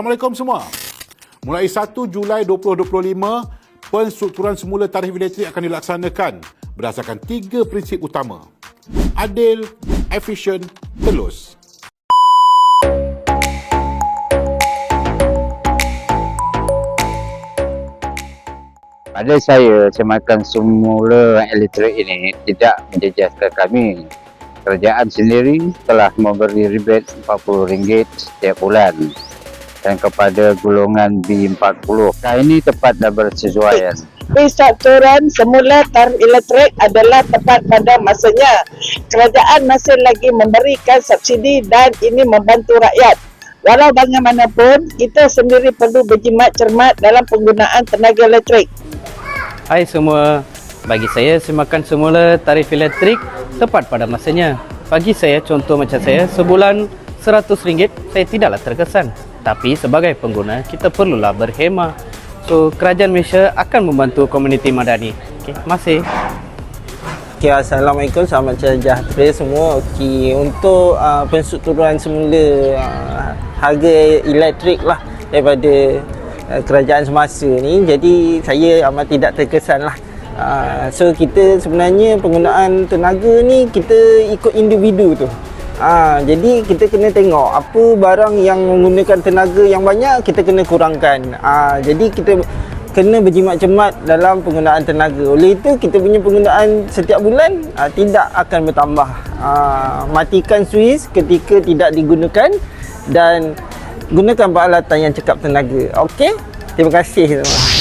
Assalamualaikum semua. Mulai 1 Julai 2025, penstrukturan semula tarif elektrik akan dilaksanakan berdasarkan tiga prinsip utama. Adil, efisien, telus. Pada saya, semakan semula elektrik ini tidak menjejaskan kami. Kerajaan sendiri telah memberi rebate RM40 setiap bulan dan kepada golongan B40. Kali ini tepat dan bersesuaian. Penstrukturan semula tarif elektrik adalah tepat pada masanya. Kerajaan masih lagi memberikan subsidi dan ini membantu rakyat. Walau bagaimanapun, kita sendiri perlu berjimat cermat dalam penggunaan tenaga elektrik. Hai semua, bagi saya semakan semula tarif elektrik tepat pada masanya. Bagi saya, contoh macam saya, sebulan RM100 saya tidaklah terkesan. Tapi sebagai pengguna, kita perlulah berhemah. So, kerajaan Malaysia akan membantu komuniti madani. Okay, kasih. Okay, Assalamualaikum, selamat sejahtera semua. Okay, untuk uh, penstrukturan semula uh, harga elektrik lah daripada uh, kerajaan semasa ni, jadi saya amat tidak terkesan lah. Uh, so kita sebenarnya penggunaan tenaga ni kita ikut individu tu. Ah, jadi kita kena tengok apa barang yang menggunakan tenaga yang banyak kita kena kurangkan. Ah, jadi kita kena berjimat cermat dalam penggunaan tenaga. Oleh itu kita punya penggunaan setiap bulan ah, tidak akan bertambah. Ah, matikan suis ketika tidak digunakan dan gunakan peralatan yang cekap tenaga. Okey? Terima kasih semua.